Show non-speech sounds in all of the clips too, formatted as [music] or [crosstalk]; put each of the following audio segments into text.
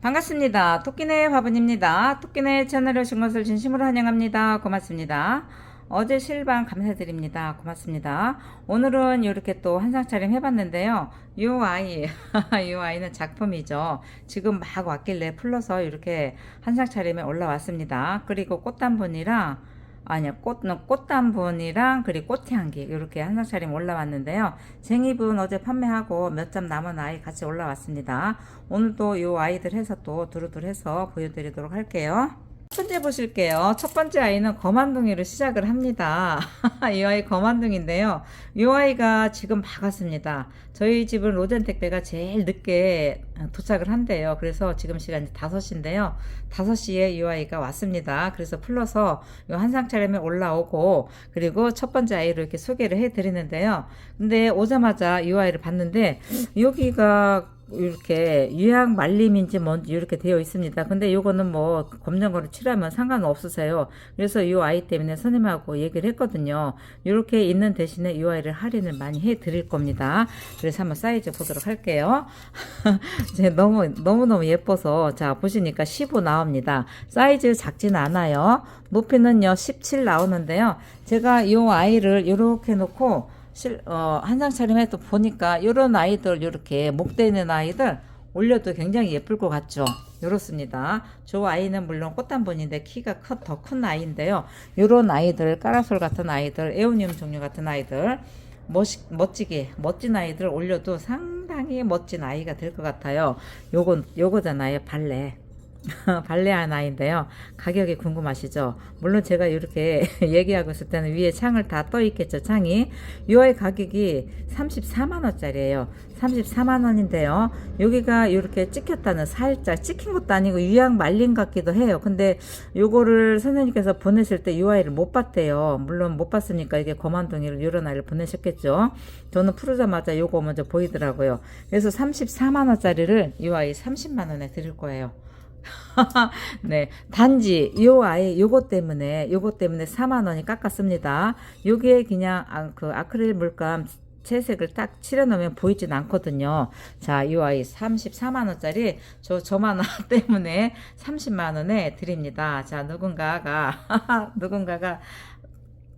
반갑습니다. 토끼네 화분입니다. 토끼네 채널에 오신 것을 진심으로 환영합니다. 고맙습니다. 어제 실방 감사드립니다. 고맙습니다. 오늘은 이렇게 또 한상 차림 해봤는데요. 이 아이, [laughs] 이 아이는 작품이죠. 지금 막 왔길래 풀러서 이렇게 한상 차림에 올라왔습니다. 그리고 꽃단분이랑 아니요 꽃 꽃단분이랑 그리고 꽃향기 이렇게 한상 차림 올라왔는데요. 쟁이분 어제 판매하고 몇 점 남은 아이 같이 올라왔습니다. 오늘도 이 아이들 해서 또 두루두루 해서 보여드리도록 할게요. 첫 번째 보실게요. 첫 번째 아이는 거만둥이로 시작을 합니다. [laughs] 이 아이 거만둥인데요. 이 아이가 지금 박았습니다. 저희 집은 로젠 택배가 제일 늦게 도착을 한대요. 그래서 지금 시간이 5시인데요. 5시에 이 아이가 왔습니다. 그래서 풀러서 이 한상 차림에 올라오고 그리고 첫 번째 아이를 이렇게 소개를 해 드리는데요. 근데 오자마자 이 아이를 봤는데 여기가 이렇게 유약 말림인지 뭔지 이렇게 되어 있습니다. 근데 요거는 뭐 검정거를 칠하면 상관없으세요. 그래서 이 아이 때문에 선생님하고 얘기를 했거든요. 이렇게 있는 대신에 이 아이를 할인을 많이 해 드릴 겁니다. 그래서 한번 사이즈 보도록 할게요. [laughs] 이제 너무 너무너무 예뻐서 자 보시니까 15 나옵니다. 사이즈 작진 않아요. 높이는요 17 나오는데요. 제가 이 아이를 이렇게 놓고 실, 어, 한상 차림에 또 보니까 이런 아이들 이렇게 목대 있는 아이들 올려도 굉장히 예쁠 것 같죠. 이렇습니다. 저 아이는 물론 꽃단분인데 키가 더 큰 아이인데요. 이런 아이들 까라솔 같은 아이들 에오니움 종류 같은 아이들 멋있, 멋지게 멋진 아이들 올려도 상당히 멋진 아이가 될 것 같아요. 요건 요거잖아요 발레. [laughs] 발레한 아이인데요. 가격이 궁금하시죠? 물론 제가 이렇게 [laughs] 얘기하고 있을 때는 위에 창을 다 떠 있겠죠, 창이. 이 아이 가격이 34만원짜리예요. 34만원인데요. 여기가 이렇게 찍혔다는 살짝 찍힌 것도 아니고 유약 말린 같기도 해요. 근데 요거를 선생님께서 보내실 때 이 아이를 못 봤대요. 물론 못 봤으니까 이게 거만둥이를 이런 아이를 보내셨겠죠. 저는 풀으자마자 요거 먼저 보이더라고요. 그래서 34만원짜리를 이 아이 30만원에 드릴 거예요. [laughs] 네. 단지 요 아이 요거 때문에 요거 때문에 4만 원이 깎았습니다. 요게 그냥 아, 그 아크릴 물감 채색을 딱 칠해 놓으면 보이진 않거든요. 자, 이 아이 34만 원짜리 저 저만 원 [laughs] 때문에 30만 원에 드립니다. 자, 누군가가 [laughs] 누군가가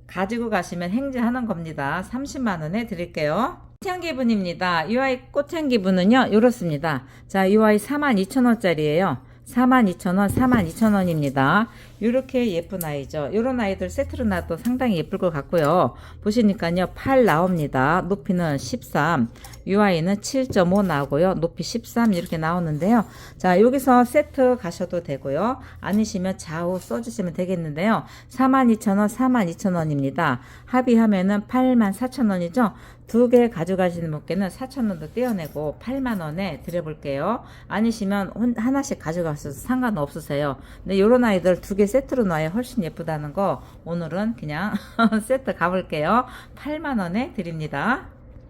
가지고 가시면 행제하는 겁니다. 30만 원에 드릴게요. 꽃향기 분입니다. 이 아이 꽃향기 분은요, 이렇습니다. 자, 이 아이 42,000원짜리예요. 42,000원, 42,000원입니다. 이렇게 예쁜 아이죠. 이런 아이들 세트로 놔도 상당히 예쁠 것 같고요. 보시니까요, 8 나옵니다. 높이는 13. 이 아이는 7.5 나오고요. 높이 13 이렇게 나오는데요. 자, 여기서 세트 가셔도 되고요. 아니시면 좌우 써주시면 되겠는데요. 42,000원, 42,000원입니다. 합의하면은 84,000원이죠. 두 개 가져가시는 분께는 4,000원도 떼어내고 8만원에 드려볼게요. 아니시면 혼- 하나씩 가져가셔도 상관없으세요. 근데 요런 아이들 두 개 세트로 놔야 훨씬 예쁘다는 거 오늘은 그냥 [laughs] 세트 가볼게요. 8만원에 드립니다.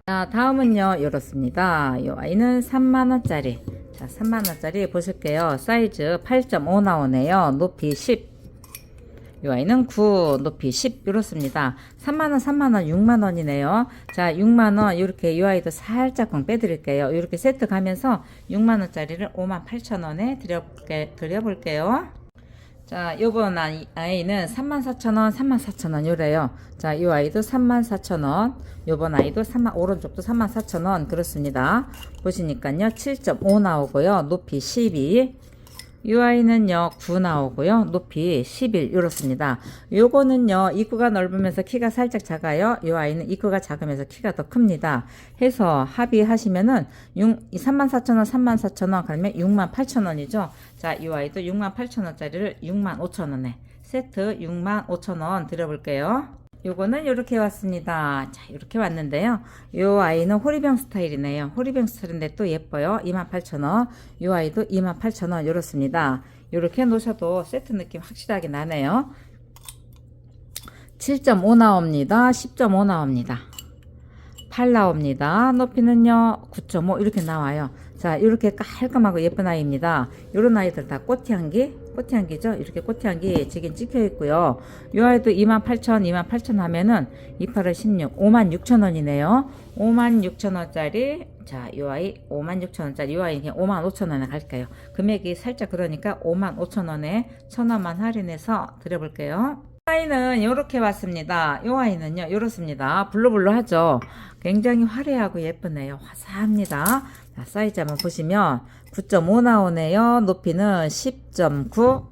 자, 다음은요, 이렇습니다. 이 아이는 3만원짜리. 자, 3만원짜리 보실게요. 사이즈 8.5 나오네요. 높이 10. 이 아이는 9, 높이 10 이렇습니다. 3만원, 3만원, 6만원이네요. 자, 6만원 이렇게 이 아이도 살짝 빼드릴게요. 이렇게 세트 가면서 6만원짜리를 5만 8천원에 드려볼게, 드려볼게요. 자, 요번 아이, 아이는 34,000원, 34,000원 요래요. 자, 이 아이도 34,000원. 요번 아이도 3만, 오른쪽도 34,000원. 그렇습니다. 보시니까요. 7.5 나오고요. 높이 12. 이 아이는요 9 나오고요. 높이 11 이렇습니다. 요거는요 입구가 넓으면서 키가 살짝 작아요. 이 아이는 입구가 작으면서 키가 더 큽니다. 해서 합의하시면은 6, 34,000원 34,000원 그러면 68,000원이죠. 자이 아이도 68,000원짜리를 65,000원에 세트 65,000원 드려볼게요 요거는 이렇게 왔습니다. 자, 이렇게 왔는데요. 요 아이는 호리병 스타일이네요. 호리병 스타일인데 또 예뻐요. 28,000원. 요 아이도 28,000원. 이렇습니다. 요렇게 놓으셔도 세트 느낌 확실하게 나네요. 7.5 나옵니다. 10.5 나옵니다. 8 나옵니다. 높이는요, 9.5 이렇게 나와요. 자, 이렇게 깔끔하고 예쁜 아이입니다. 이런 아이들 다 꽃향기, 꽃향기죠. 이렇게 꽃향기 지금 찍혀 있고요. 이 아이도 28,000, 28,000 하면은 28을 16, 56,000원이네요. 56,000원짜리 자, 요 아이 56,000원짜리 요 아이 그냥 55,000원에 갈게요. 금액이 살짝 그러니까 55,000원에 1,000원만 할인해서 드려 볼게요. 아이는 이렇게 왔습니다. 요 아이는요, 이렇습니다. 블루블루 하죠? 굉장히 화려하고 예쁘네요. 화사합니다. 자, 사이즈 한번 보시면 9.5 나오네요. 높이는 10.9.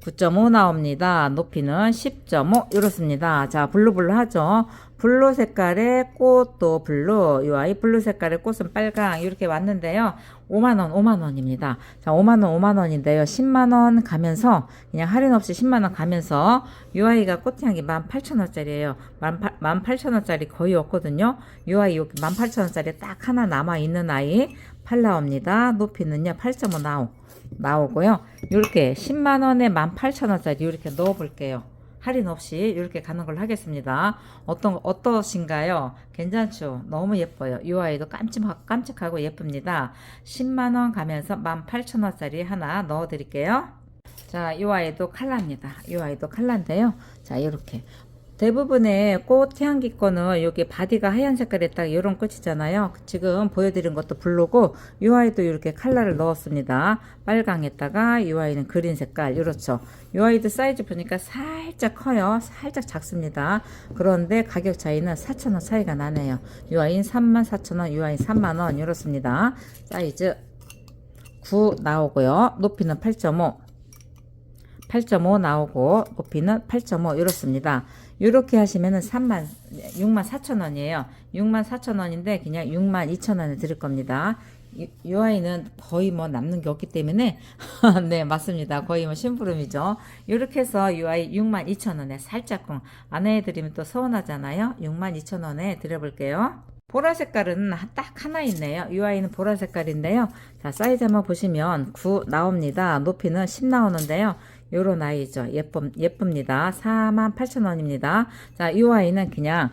9.5 나옵니다. 높이는 10.5 이렇습니다. 자, 블루블루 하죠. 블루 색깔의 꽃도 블루, 이 아이 블루 색깔의 꽃은 빨강 이렇게 왔는데요. 5만원, 5만원입니다. 자, 5만원, 5만원인데요. 10만원 가면서, 그냥 할인 없이 10만원 가면서, 이 아이가 꽃향기 18,000원짜리예요 18,000원짜리 거의 없거든요. 이 아이 여기 18,000원짜리 딱 하나 남아있는 아이, 팔 나옵니다. 높이는요, 8.5 나오. 나오고요. 이렇게 10만 원에 18,000원짜리 이렇게 넣어 볼게요. 할인 없이 이렇게 가는 걸로 하겠습니다. 어떤 어떠신가요? 괜찮죠? 너무 예뻐요. 이 아이도 깜찍하, 깜찍하고 예쁩니다. 10만 원 가면서 18,000원짜리 하나 넣어 드릴게요. 자, 이 아이도 칼라입니다. 이 아이도 칼라인데요. 자, 이렇게 대부분의 꽃 향기 거는 여기 바디가 하얀 색깔에 딱 이런 꽃이잖아요. 지금 보여드린 것도 블루고 이 아이도 이렇게 컬러를 넣었습니다. 빨강에다가 이 아이는 그린 색깔 이렇죠. 이 아이도 사이즈 보니까 살짝 커요. 살짝 작습니다. 그런데 가격 차이는 4,000원 차이가 나네요. 이 아이는 34,000원, 이 아이는 3만원 이렇습니다. 사이즈 9 나오고요. 높이는 8.5 8.5 나오고 높이는 8.5 이렇습니다. 이렇게 하시면은 3만 6만 4천 원이에요. 6만 4천 원인데 그냥 6만 2천 원에 드릴 겁니다. 이, 이 아이는 거의 뭐 남는 게 없기 때문에 [laughs] 네 맞습니다. 거의 뭐 심부름이죠. 이렇게 해서 이 아이 6만 2천 원에 살짝 안 해드리면 또 서운하잖아요. 6만 2천 원에 드려볼게요. 보라 색깔은 딱 하나 있네요. 이 아이는 보라 색깔인데요. 자, 사이즈 한번 보시면 9 나옵니다. 높이는 10 나오는데요. 요런 아이죠. 예쁨, 예쁩니다. 48,000원입니다. 자, 이 아이는 그냥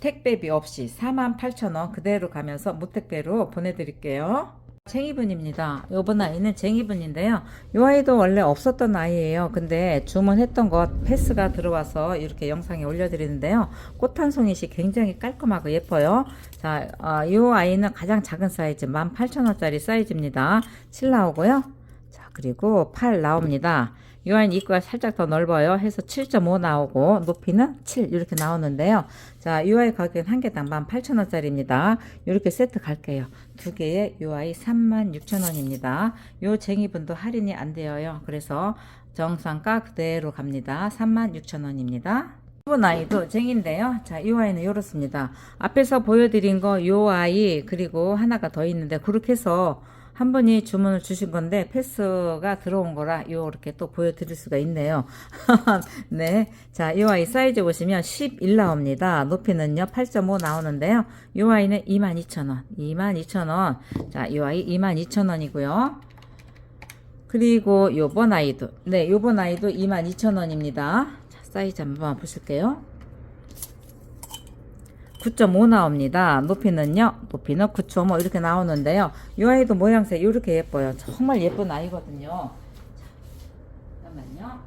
택배비 없이 48,000원 그대로 가면서 무택배로 보내드릴게요. 쟁이분입니다. 요번 아이는 쟁이분인데요. 이 아이도 원래 없었던 아이예요. 근데 주문했던 것 패스가 들어와서 이렇게 영상에 올려드리는데요. 꽃 한 송이씩 굉장히 깔끔하고 예뻐요. 자, 어, 이 아이는 가장 작은 사이즈 18,000원짜리 사이즈입니다. 7 나오고요. 자, 그리고 8 나옵니다. 이 아이는 입구가 살짝 더 넓어요. 해서 7.5 나오고 높이는 7 이렇게 나오는데요. 자, 이 아이 가격은 한 개당 18,000원짜리입니다. 이렇게 세트 갈게요. 두 개에 이 아이 36,000원입니다. 이 쟁이분도 할인이 안 되어요. 그래서 정상가 그대로 갑니다. 36,000원입니다. 이번 아이도 쟁인데요. 자, 이 아이는 이렇습니다. 앞에서 보여드린 거이 아이 그리고 하나가 더 있는데 그렇게 해서 한 분이 주문을 주신 건데 패스가 들어온 거라 이렇게 또 보여드릴 수가 있네요. [laughs] 네, 자, 이 아이 사이즈 보시면 11 나옵니다. 높이는요 8.5 나오는데요. 이 아이는 22,000원, 22,000원. 자, 이 아이 22,000원이고요. 그리고 요번 아이도 네, 요번 아이도 22,000원입니다. 자, 사이즈 한번 보실게요. 9.5 나옵니다. 높이는요, 높이는 9.5 이렇게 나오는데요. 이 아이도 모양새 이렇게 예뻐요. 정말 예쁜 아이거든요. 잠깐만요.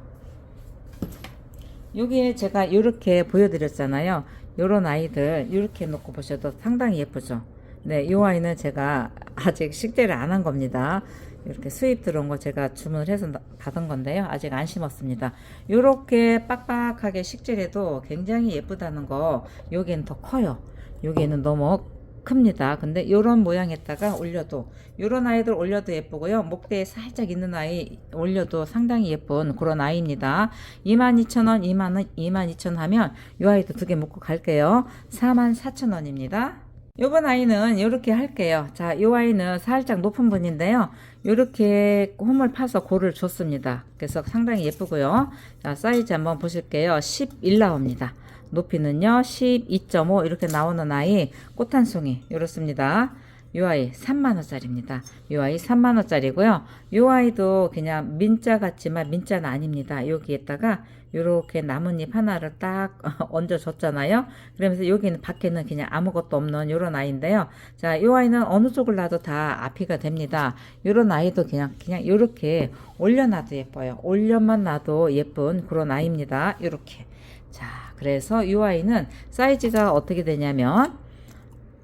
여기에 제가 이렇게 보여드렸잖아요. 요런 아이들 이렇게 놓고 보셔도 상당히 예쁘죠. 네, 이 아이는 제가 아직 식재를 안 한 겁니다. 이렇게 수입 들어온 거 제가 주문을 해서 받은 건데요. 아직 안 심었습니다. 이렇게 빡빡하게 식재해도 굉장히 예쁘다는 거 여기는 더 커요. 여기는 너무 큽니다. 근데 이런 모양에다가 올려도 이런 아이들 올려도 예쁘고요. 목대에 살짝 있는 아이 올려도 상당히 예쁜 그런 아이입니다. 22,000원, 2만원, 22,000원 하면 이 아이도 두 개 묶고 갈게요. 44,000원입니다. 요번 아이는 이렇게 할게요. 자, 이 아이는 살짝 높은 분인데요. 이렇게 홈을 파서 골을 줬습니다. 그래서 상당히 예쁘고요. 자, 사이즈 한번 보실게요. 11 나옵니다. 높이는요, 12.5 이렇게 나오는 아이 꽃 한 송이 이렇습니다. 요 아이 3만원짜리입니다. 요 아이 3만원짜리고요. 요 아이도 그냥 민자 같지만 민자는 아닙니다. 여기에다가 요렇게 나뭇잎 하나를 딱 [laughs] 얹어줬잖아요. 그러면서 여기는 밖에는 그냥 아무것도 없는 요런 아이인데요. 자, 요 아이는 어느 쪽을 놔도 다 앞이가 됩니다. 요런 아이도 그냥, 그냥 요렇게 올려놔도 예뻐요. 올려만 놔도 예쁜 그런 아이입니다. 요렇게. 자, 그래서 이 아이는 사이즈가 어떻게 되냐면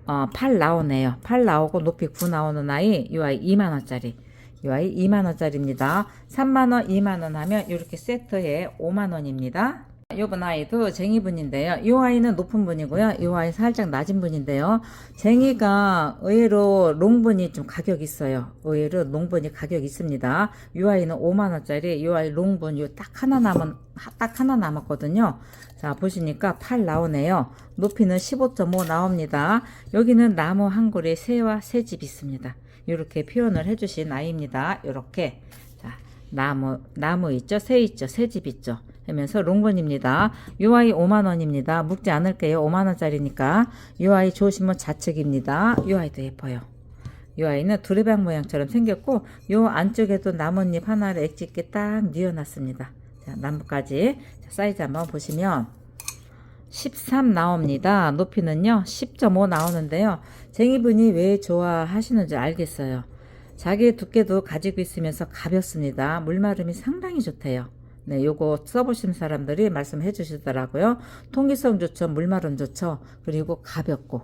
어, 8 나오네요. 8 나오고 높이 9 나오는 아이 이 아이 2만 원짜리. 이 아이 2만 원짜리입니다. 3만 원, 2만 원 하면 이렇게 세트에 5만 원입니다. 요번 아이도 쟁이분인데요. 이 아이는 높은 분이고요. 이 아이 살짝 낮은 분인데요. 쟁이가 의외로 롱분이 좀 가격 있어요. 의외로 롱분이 가격 있습니다. 이 아이는 5만 원짜리, 이 아이 롱분 요 딱 하나 남은 딱 하나 남았거든요. 자 보시니까 8 나오네요. 높이는 15.5 나옵니다. 여기는 나무 한 그루에 새와 새집 있습니다. 이렇게 표현을 해주신 아이입니다. 이렇게 자 나무 나무 있죠, 새 있죠, 새집 있죠. 하면서 롱본입니다. 요 아이 5만원입니다. 묵지 않을게요. 5만원짜리니까. 요 아이 좋으시면 좌측입니다. 요 아이도 예뻐요. 요 아이는 두레박 모양처럼 생겼고, 요 안쪽에도 나뭇잎 하나를 엑짓게 딱 뉘어놨습니다. 자, 나뭇가지. 자, 사이즈 한번 보시면, 13 나옵니다. 높이는요, 10.5 나오는데요. 쟁이분이 왜 좋아하시는지 알겠어요. 자기 두께도 가지고 있으면서 가볍습니다. 물마름이 상당히 좋대요. 네, 요거 써보신 사람들이 말씀해 주시더라고요. 통기성 좋죠, 물마름 좋죠, 그리고 가볍고.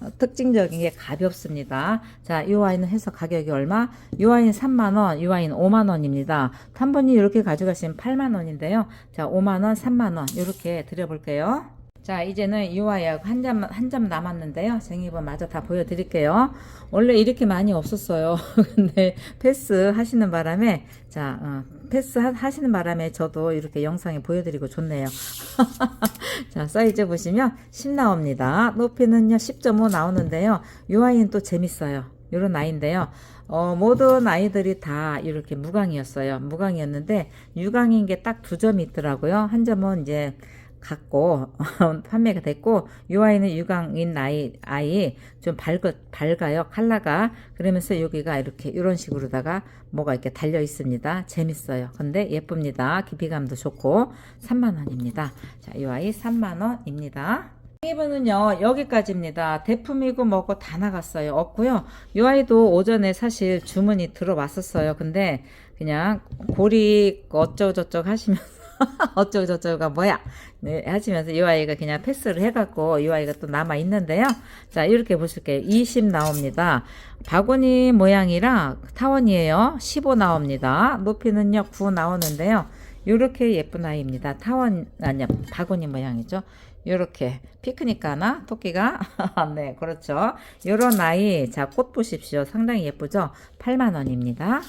어, 특징적인 게 가볍습니다. 자, 이 와인은 해서 가격이 얼마? 이 와인 3만원, 이 와인 5만원입니다. 한 분이 이렇게 가져가시면 8만원인데요. 자, 5만원, 3만원, 이렇게 드려볼게요. 자, 이제는 이 와이하고 한 점, 한점 남았는데요. 쟁이번 마저 다 보여드릴게요. 원래 이렇게 많이 없었어요. [laughs] 근데 패스 하시는 바람에, 자, 어, 패스 하, 하시는 바람에 저도 이렇게 영상에 보여드리고 좋네요. [laughs] 자, 사이즈 보시면 10 나옵니다. 높이는요, 10.5 나오는데요. 이 아이는 또 재밌어요. 요런 아이인데요. 어, 모든 아이들이 다 이렇게 무광이었어요. 무광이었는데, 유광인 게 딱 두 점이 있더라고요. 한 점은 이제, 갖고 [laughs] 판매가 됐고 이 아이는 유광인 아이 아이 좀 밝, 밝아요. 칼라가. 그러면서 여기가 이렇게 이런 식으로다가 뭐가 이렇게 달려 있습니다. 재밌어요. 근데 예쁩니다. 깊이감도 좋고. 3만 원입니다. 자이 아이 3만 원입니다. 이분은요 여기까지입니다. 대품이고 뭐고 다 나갔어요. 없고요. 이 아이도 오전에 사실 주문이 들어왔었어요. 근데 그냥 고리 어쩌고저쩌고 하시면서 [laughs] 어쩌고저쩌고가 뭐야? 네, 하시면서 이 아이가 그냥 패스를 해갖고 이 아이가 또 남아 있는데요. 자 이렇게 보실게요. 20 나옵니다. 바구니 모양이랑 타원이에요. 15 나옵니다. 높이는요 9 나오는데요. 이렇게 예쁜 아이입니다. 타원 아니요 바구니 모양이죠. 요렇게 피크닉 가나? 토끼가? [laughs] 네 그렇죠. 요런 아이 자 꽃 보십시오. 상당히 예쁘죠? 8만원입니다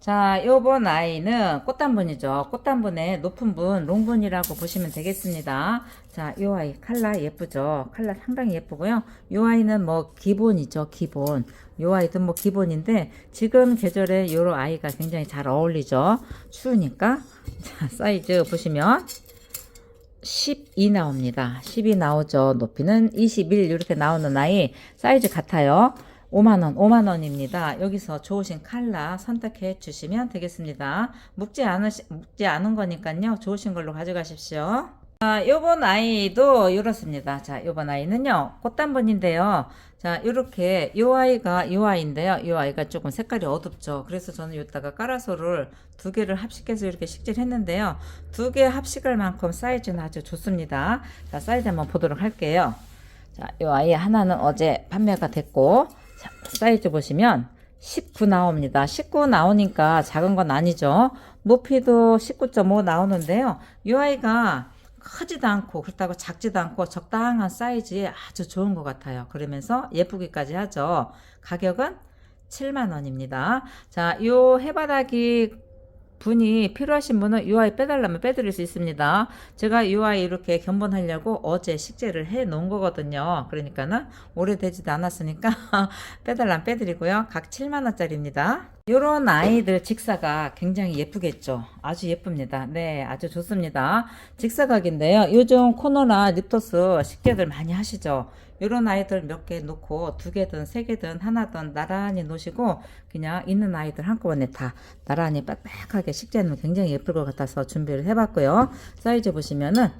자, 요번 아이는 꽃단분이죠. 꽃단분의 높은 분, 롱분이라고 보시면 되겠습니다. 자, 요 아이 칼라 예쁘죠. 칼라 상당히 예쁘고요. 요 아이는 뭐 기본이죠. 기본. 요 아이도 뭐 기본인데 지금 계절에 요런 아이가 굉장히 잘 어울리죠. 추우니까. 자, 사이즈 보시면 12 나옵니다. 12 나오죠. 높이는 21 이렇게 나오는 아이 사이즈 같아요. 5만원, 5만원입니다. 여기서 좋으신 칼라 선택해 주시면 되겠습니다. 묵지 않으시, 묵지 않은 거니까요. 좋으신 걸로 가져가십시오. 자, 요번 아이도 이렇습니다. 자, 요번 아이는요, 꽃단분인데요. 자, 요렇게, 요 아이가 요 아이인데요. 요 아이가 조금 색깔이 어둡죠. 그래서 저는 요따가 까라소를 두 개를 합식해서 이렇게 식질했는데요. 두 개 합식할 만큼 사이즈는 아주 좋습니다. 자, 사이즈 한번 보도록 할게요. 자, 요 아이 하나는 어제 판매가 됐고, 자, 사이즈 보시면 19 나옵니다. 19 나오니까 작은 건 아니죠. 높이도 19.5 나오는데요. 이 아이가 크지도 않고 그렇다고 작지도 않고 적당한 사이즈에 아주 좋은 것 같아요. 그러면서 예쁘기까지 하죠. 가격은 7만 원입니다. 자, 이 해바라기 분이 필요하신 분은 이 아이 빼달라면 빼드릴 수 있습니다. 제가 이 아이 이렇게 견본하려고 어제 식재를 해 놓은 거거든요. 그러니까는 오래되지도 않았으니까 [laughs] 빼달라면 빼드리고요. 각 7만원짜리입니다. 요런 아이들 직사가 굉장히 예쁘겠죠. 아주 예쁩니다. 네, 아주 좋습니다. 직사각인데요. 요즘 코너나 립토스 식재들 많이 하시죠. 요런 아이들 몇 개 놓고 두 개든 세 개든 하나든 나란히 놓으시고 그냥 있는 아이들 한꺼번에 다 나란히 빽빽하게 식재는 굉장히 예쁠 것 같아서 준비를 해봤고요. 사이즈 보시면은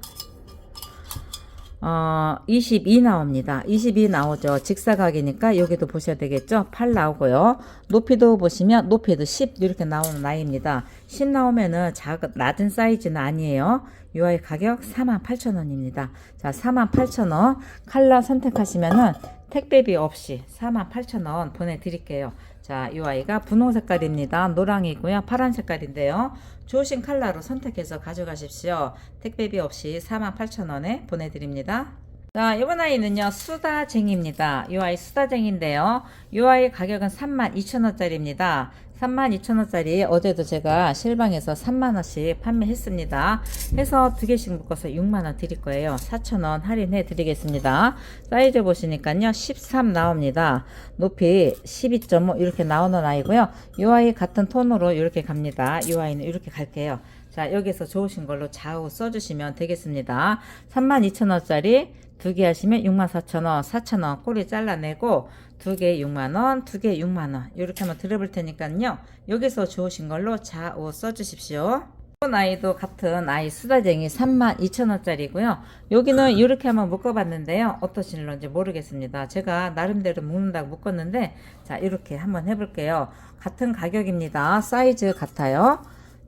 어, 22 나옵니다. 22 나오죠. 직사각이니까 여기도 보셔야 되겠죠. 8 나오고요. 높이도 보시면 높이도 10 이렇게 나오는 아이입니다. 10 나오면은 작은 낮은 사이즈는 아니에요. 이 아이 가격 48,000원입니다. 자, 48,000원 칼라 선택하시면은 택배비 없이 48,000원 보내 드릴게요. 자, 이 아이가 분홍 색깔입니다. 노랑이고요. 파란 색깔인데요. 좋으신 컬러로 선택해서 가져가십시오. 택배비 없이 48,000원에 보내드립니다. 자, 이번 아이는요, 수다쟁이입니다. 이 아이 수다쟁인데요. 이 아이 가격은 32,000원짜리입니다. 32,000원짜리 어제도 제가 실방에서 3만원씩 판매했습니다. 해서 두 개씩 묶어서 6만원 드릴 거예요. 4,000원 할인해 드리겠습니다. 사이즈 보시니까요, 13 나옵니다. 높이 12.5 이렇게 나오는 아이고요. 이 아이 같은 톤으로 이렇게 갑니다. 이 아이는 이렇게 갈게요. 자, 여기서 좋으신 걸로 좌우 써주시면 되겠습니다. 32,000원짜리 두 개 하시면 64,000원, 4,000원 꼬리 잘라내고 두 개 6만원, 두 개 6만원 이렇게 한번 드려볼 테니까요. 여기서 좋으신 걸로 좌우 써주십시오. 이번 아이도 같은 아이 수다쟁이 32,000원짜리고요. 여기는 [laughs] 이렇게 한번 묶어봤는데요. 어떠실런지 모르겠습니다. 제가 나름대로 묶는다고 묶었는데 자 이렇게 한번 해볼게요. 같은 가격입니다. 사이즈 같아요.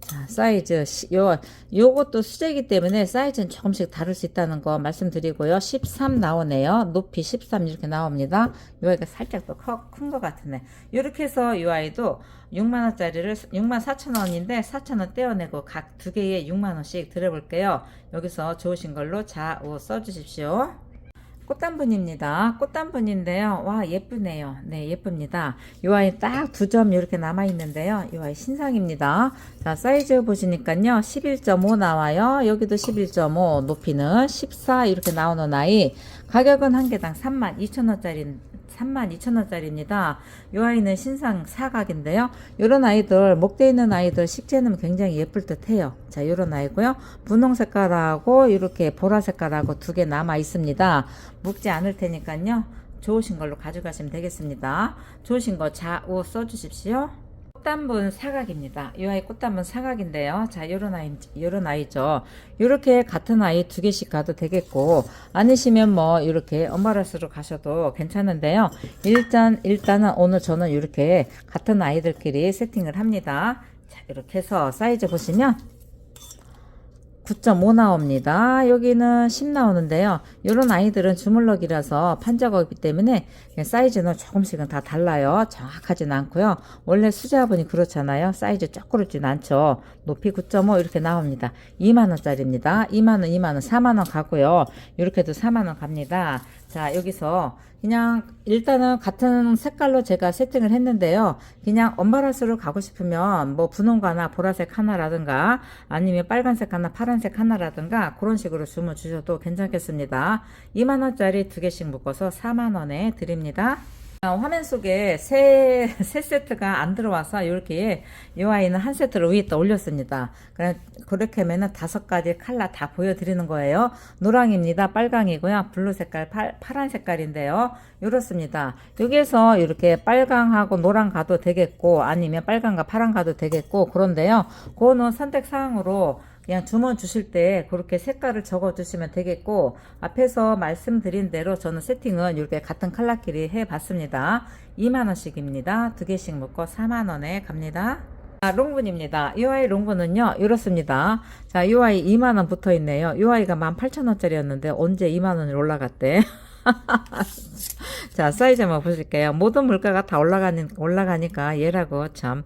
자, 사이즈 시- 요 요것도 수제이기 때문에 사이즈는 조금씩 다를 수 있다는 거 말씀드리고요. 13 나오네요. 높이 13 이렇게 나옵니다. 요 아이가 살짝 더 큰 것 같으네. 이렇게 해서 이 아이도 6만 원짜리를 6만 4천 원인데 4천 원 떼어내고 각 두 개에 6만 원씩 드려볼게요. 여기서 좋으신 걸로 좌우 써주십시오. 꽃단분입니다. 꽃단분인데요. 와 예쁘네요. 네 예쁩니다. 이 아이 딱 두 점 이렇게 남아 있는데요. 이 아이 신상입니다. 자 사이즈 보시니까요. 11.5 나와요. 여기도 11.5 높이는 14 이렇게 나오는 아이 가격은 한 개당 32,000원짜리 32,000원짜리입니다. 이 아이는 신상 사각인데요. 이런 아이들, 목대 있는 아이들 식재는 굉장히 예쁠 듯 해요. 자, 이런 아이고요. 분홍 색깔하고 이렇게 보라 색깔하고 두 개 남아 있습니다. 묵지 않을 테니까요. 좋으신 걸로 가져가시면 되겠습니다. 좋으신 거 좌우 써주십시오. 꽃단분 사각입니다. 이 아이 꽃단분 사각인데요. 자, 요런 아이, 요런 아이죠. 요렇게 같은 아이 두 개씩 가도 되겠고, 아니시면 뭐, 이렇게 엄마라스로 가셔도 괜찮은데요. 일단, 일단은 오늘 저는 이렇게 같은 아이들끼리 세팅을 합니다. 자, 이렇게 해서 사이즈 보시면, 9.5 나옵니다. 여기는 10 나오는데요. 이런 아이들은 주물럭이라서 판자거기 때문에 사이즈는 조금씩은 다 달라요. 정확하진 않고요. 원래 수제화분이 그렇잖아요. 사이즈 쫙 그렇진 않죠. 높이 9.5 이렇게 나옵니다. 2만원짜리입니다. 2만원, 2만원, 4만원 가고요. 이렇게도 4만원 갑니다. 자, 여기서 그냥 일단은 같은 색깔로 제가 세팅을 했는데요. 그냥 엄바라스로 가고 싶으면 뭐 분홍과나 보라색 하나라든가 아니면 빨간색 하나, 파란색 하나라든가 그런 식으로 주문 주셔도 괜찮겠습니다. 2만원짜리 두 개씩 묶어서 4만원에 드립니다. 아, 화면 속에 세, [laughs] 세 세트가 안 들어와서 이렇게 이 아이는 한 세트를 위에다 올렸습니다. 그렇게 하면은 다섯 가지 칼라 다 보여드리는 거예요. 노랑입니다. 빨강이고요. 블루 색깔, 팔, 파란 색깔인데요. 이렇습니다. 여기에서 이렇게 빨강하고 노랑 가도 되겠고 아니면 빨강과 파란 가도 되겠고 그런데요. 그거는 선택 사항으로 그냥 주문 주실 때 그렇게 색깔을 적어 주시면 되겠고 앞에서 말씀드린 대로 저는 세팅은 이렇게 같은 컬러끼리 해 봤습니다 2만원씩입니다 두 개씩 묶어 4만원에 갑니다 아, 롱분입니다. 이 아이 롱분은요, 이렇습니다. 자, 이 아이 2만원 붙어 있네요. 이 아이가 18,000원짜리였는데 언제 2만원을 올라갔대? [laughs] [laughs] 자, 사이즈 한번 보실게요. 모든 물가가 다 올라가니, 올라가니까 얘라고 참.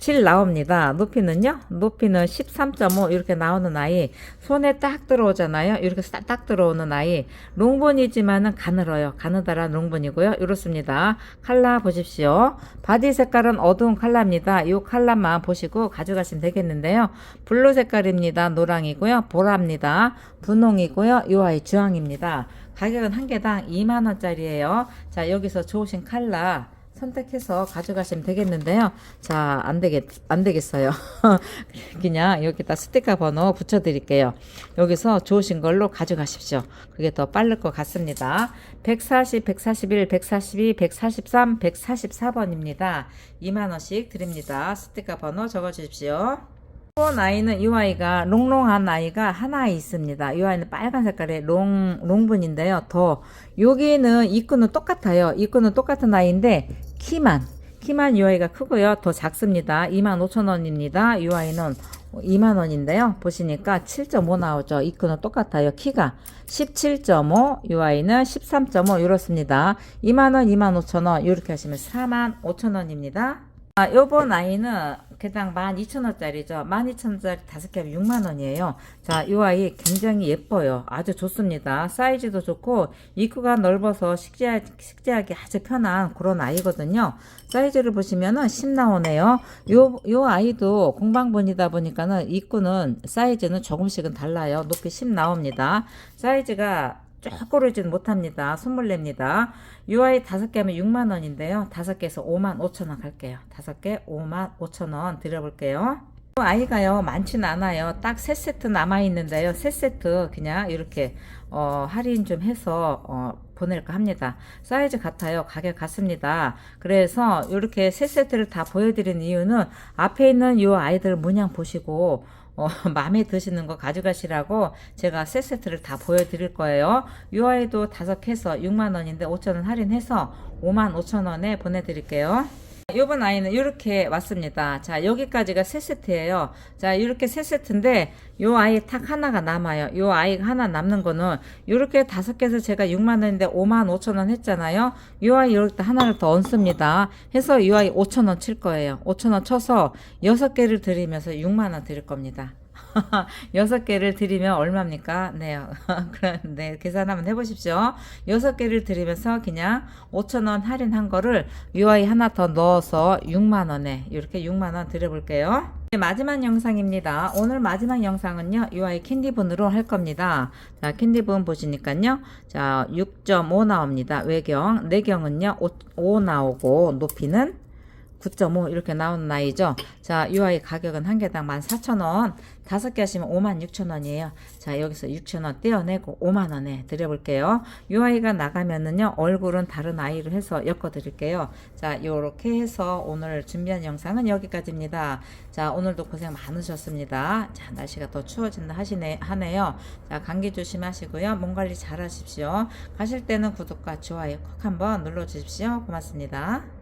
7 나옵니다. 높이는요? 높이는 13.5 이렇게 나오는 아이. 손에 딱 들어오잖아요. 이렇게 딱, 딱 들어오는 아이. 롱본이지만은 가늘어요. 가느다란 롱본이고요. 이렇습니다. 칼라 보십시오. 바디 색깔은 어두운 칼라입니다. 이 칼라만 보시고 가져가시면 되겠는데요. 블루 색깔입니다. 노랑이고요. 보라입니다. 분홍이고요. 이 아이 주황입니다. 가격은 한 개당 2만원짜리예요. 자, 여기서 좋으신 칼라 선택해서 가져가시면 되겠는데요. 자, 안 되겠, 안 되겠어요. [laughs] 그냥 여기다 스티커 번호 붙여드릴게요. 여기서 좋으신 걸로 가져가십시오. 그게 더 빠를 것 같습니다. 140, 141, 142, 143, 144번입니다. 2만원씩 드립니다. 스티커 번호 적어주십시오. 이번 아이는 이 아이가 롱롱한 아이가 하나 있습니다. 이 아이는 빨간 색깔의 롱 롱분인데요. 더 여기는 입구는 똑같아요. 입구는 똑같은 아이인데 키만 키만 이 아이가 크고요. 더 작습니다. 25,000원입니다. 이 아이는 2만원인데요. 보시니까 7.5 나오죠. 입구는 똑같아요. 키가 17.5, 이 아이는 13.5 이렇습니다. 2만원, 25,000원 이렇게 하시면 45,000원입니다. 아, 요번 아이는 개당 12,000원짜리죠. 12,000원짜리 5개 하면 6만원이에요. 자, 이 아이 굉장히 예뻐요. 아주 좋습니다. 사이즈도 좋고, 입구가 넓어서 식재하, 식재하기 아주 편한 그런 아이거든요. 사이즈를 보시면은 10 나오네요. 요, 요 아이도 공방분이다 보니까는 입구는 사이즈는 조금씩은 달라요. 높이 10 나옵니다. 사이즈가 쫙 고르진 못합니다. 선물 냅니다. UI 다섯 개 하면 6만 원인데요. 다섯 개에서 5만 5천 원 갈게요. 다섯 개 5만 5천 원 드려볼게요. 아이가요 많지는 않아요. 딱 세 세트 남아 있는데요. 세 세트 그냥 이렇게 어, 할인 좀 해서 어, 보낼까 합니다. 사이즈 같아요. 가격 같습니다. 그래서 이렇게 세 세트를 다 보여드린 이유는 앞에 있는 이 아이들 문양 보시고 어, [laughs] 마음에 드시는 거 가져가시라고 제가 세 세트를 다 보여드릴 거예요. 이 아이도 다섯 해서 6만 원인데 5천 원 할인해서 5만 5천 원에 보내드릴게요. 요번 아이는 이렇게 왔습니다. 자, 여기까지가 세 세트예요. 자, 이렇게 세 세트인데 요 아이 탁 하나가 남아요. 요 아이가 하나 남는 거는 이렇게 다섯 개에서 제가 6만 원인데 5만 5천 원 했잖아요. 요 아이 이렇게 하나를 더 얹습니다. 해서 이 아이 5천 원 칠 거예요. 5천 원 쳐서 여섯 개를 드리면서 6만 원 드릴 겁니다. [laughs] 여섯 개를 드리면 얼마입니까? 네, [laughs] 그런 네 계산 한번 해보십시오. 여섯 개를 드리면서 그냥 5천 원 할인한 거를 UI 하나 더 넣어서 6만 원에 이렇게 6만 원 드려볼게요. 네, 마지막 영상입니다. 오늘 마지막 영상은요, UI 캔디분으로 할 겁니다. 자, 캔디분 보시니까요, 자, 6.5 나옵니다. 외경, 내경은요, 5, 5 나오고, 높이는 9.5 이렇게 나오는 나이죠. 자, 이 아이 가격은 한 개당 14,000원. 다섯 개 하시면 56,000원이에요. 자, 여기서 6,000원 떼어내고 5만 원에 드려 볼게요. 이 아이가 나가면은요. 얼굴은 다른 아이로 해서 엮어 드릴게요. 자, 요렇게 해서 오늘 준비한 영상은 여기까지입니다. 자, 오늘도 고생 많으셨습니다. 자, 날씨가 더 추워진다 하시네 하네요. 자, 감기 조심하시고요. 몸 관리 잘 하십시오. 가실 때는 구독과 좋아요 꼭 한번 눌러 주십시오. 고맙습니다.